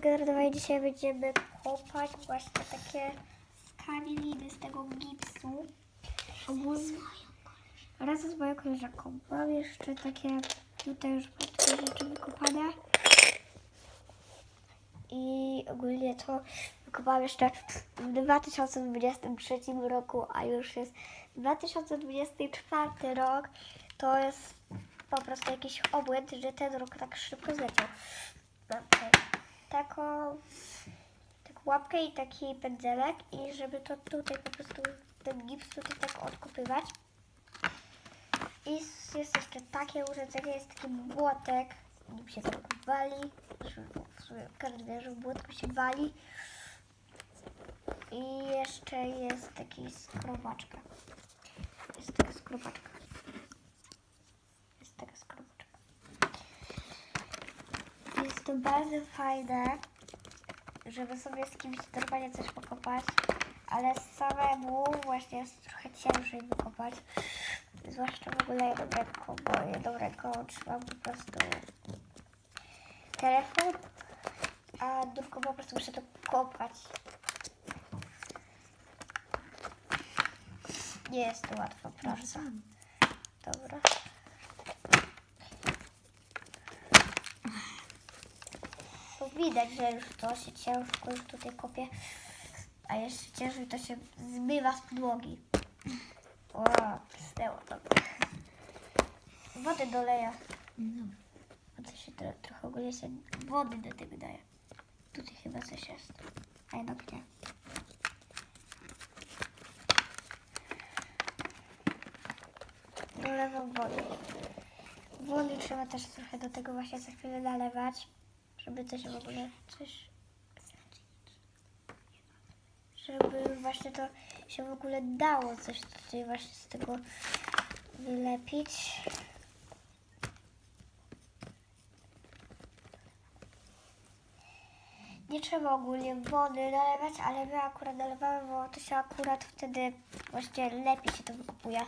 Generalnie dzisiaj będziemy kopać właśnie takie skamieliny z tego gipsu. Ogólnie razem z moją koleżanką. Mam jeszcze takie tutaj już takie rzeczy wykopane. I ogólnie to wykopałam jeszcze w 2023 roku, a już jest 2024 rok. To jest po prostu jakiś obłęd, że ten rok tak szybko zleciał. Taką, taką łapkę i taki pędzelek i żeby to tutaj po prostu ten gips tutaj tak odkopywać. I jest jeszcze takie urządzenie, jest taki młotek, nim się tak wali, każdy wie, że w młotku się wali. I jeszcze jest taki skrobaczka. Jest taka skrobaczka. Jest taka skrobaczka. Bardzo fajne, żeby sobie z kimś normalnie coś pokopać, ale samemu właśnie jest trochę ciężej wykopać. Zwłaszcza w ogóle jedną ręką, bo jedną ręką trzymam po prostu telefon, a drugą po prostu muszę to kopać. Nie jest to łatwa praca. Dobra. To widać, że już to się ciężko już tutaj kopie, a jeszcze ciężej to się zmywa z podłogi. O, psnęło to. Wody doleję. Bo to się tro, trochę ogólnie się wody do tego daje. Tutaj chyba coś jest. A jednak nie. Dolewam wody. Wody trzeba też trochę do tego właśnie za chwilę nalewać, żeby to się w ogóle coś... Żeby właśnie to się w ogóle dało coś tutaj właśnie z tego wylepić. Nie trzeba ogólnie wody nalewać, ale my akurat nalewamy, bo to się akurat wtedy właśnie lepiej się to wykupuje.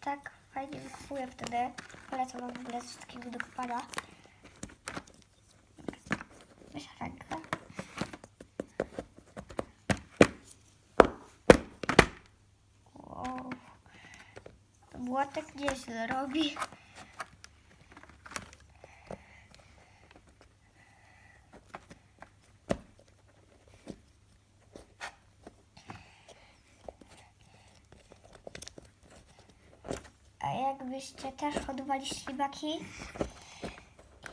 Tak fajnie wykupuję wtedy. Polecam w ogóle coś takiego do kopania. Weź rękę. Wow. Młotek nieźle robi. A jakbyście też hodowali ślimaki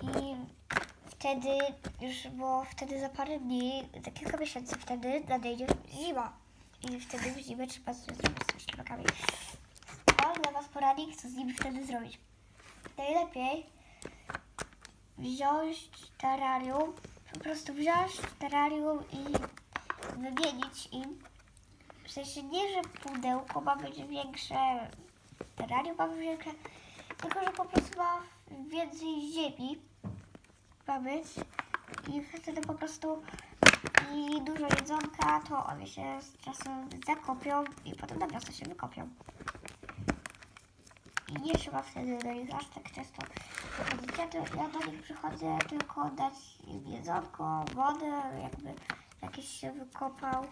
i wtedy już, bo wtedy za parę dni, za kilka miesięcy wtedy nadejdzie zima. I wtedy w zimę trzeba coś zrobić z tymi ślimakami. Mam dla Was poradnik, co z nimi wtedy zrobić. Najlepiej wziąć terrarium, po prostu wziąć terrarium i wymienić im. W sensie nie, że pudełko ma być większe, terrarium większe, tylko że po prostu ma więcej ziemi ma być i wtedy po prostu i dużo jedzonka, to one się z czasem zakopią i potem na miasto się wykopią. I nie trzeba wtedy do nich aż tak często przychodzić. Ja, do- ja do nich przychodzę tylko dać im jedzonko, wodę, jakby jakiś się wykopał.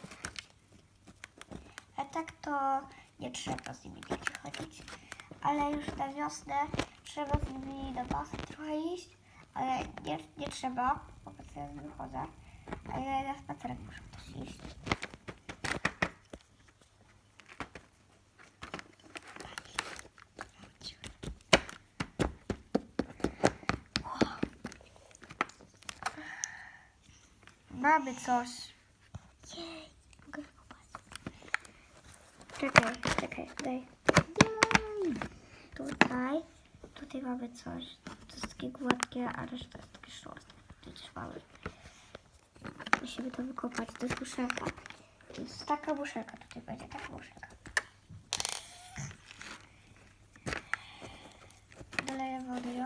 A tak to nie trzeba z nimi nie przychodzić. Ale już na wiosnę trzeba z nimi na basen trochę iść, ale nie, nie trzeba, bo ja wychodzę. Ale na spacerek muszę też iść. Mamy coś. Czekaj, czekaj, daj. Jej. Tutaj, tutaj mamy coś. To jest takie gładkie, a reszta jest takie szorstkie. Przecież mamy. Musimy to wykopać. To jest muszelka. To jest taka muszelka. Tutaj będzie taka muszelka. Doleję wody, jo.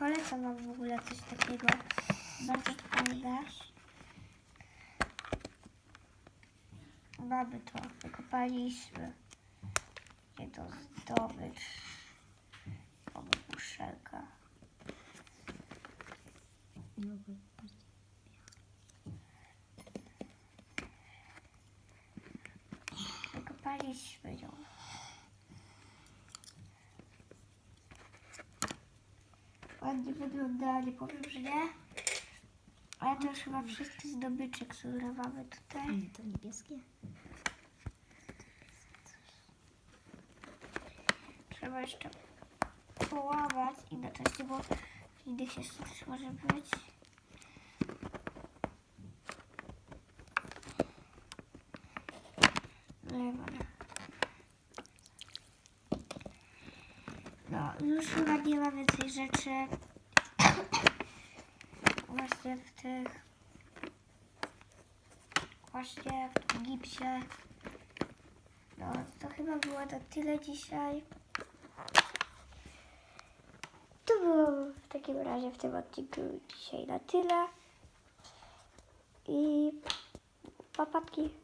Polecam wam w ogóle coś takiego. Bardzo fajne. Mamy to, wykopaliśmy. Gdzie to zdobyć? Mamy muszelka. Nie. Wykopaliśmy ją. Ładnie wygląda, nie powiem, że nie. Ale to już chyba wszystkie zdobycze, które mamy tutaj. Nie, to niebieskie. Trzeba jeszcze połamać i na części, bo innych jeszcze coś może być. Lemon. No, już chyba nie ma więcej rzeczy. Właśnie w tych... Właśnie w gipsie. No, to chyba było na tyle dzisiaj. To było w takim razie w tym odcinku dzisiaj na tyle. I papatki.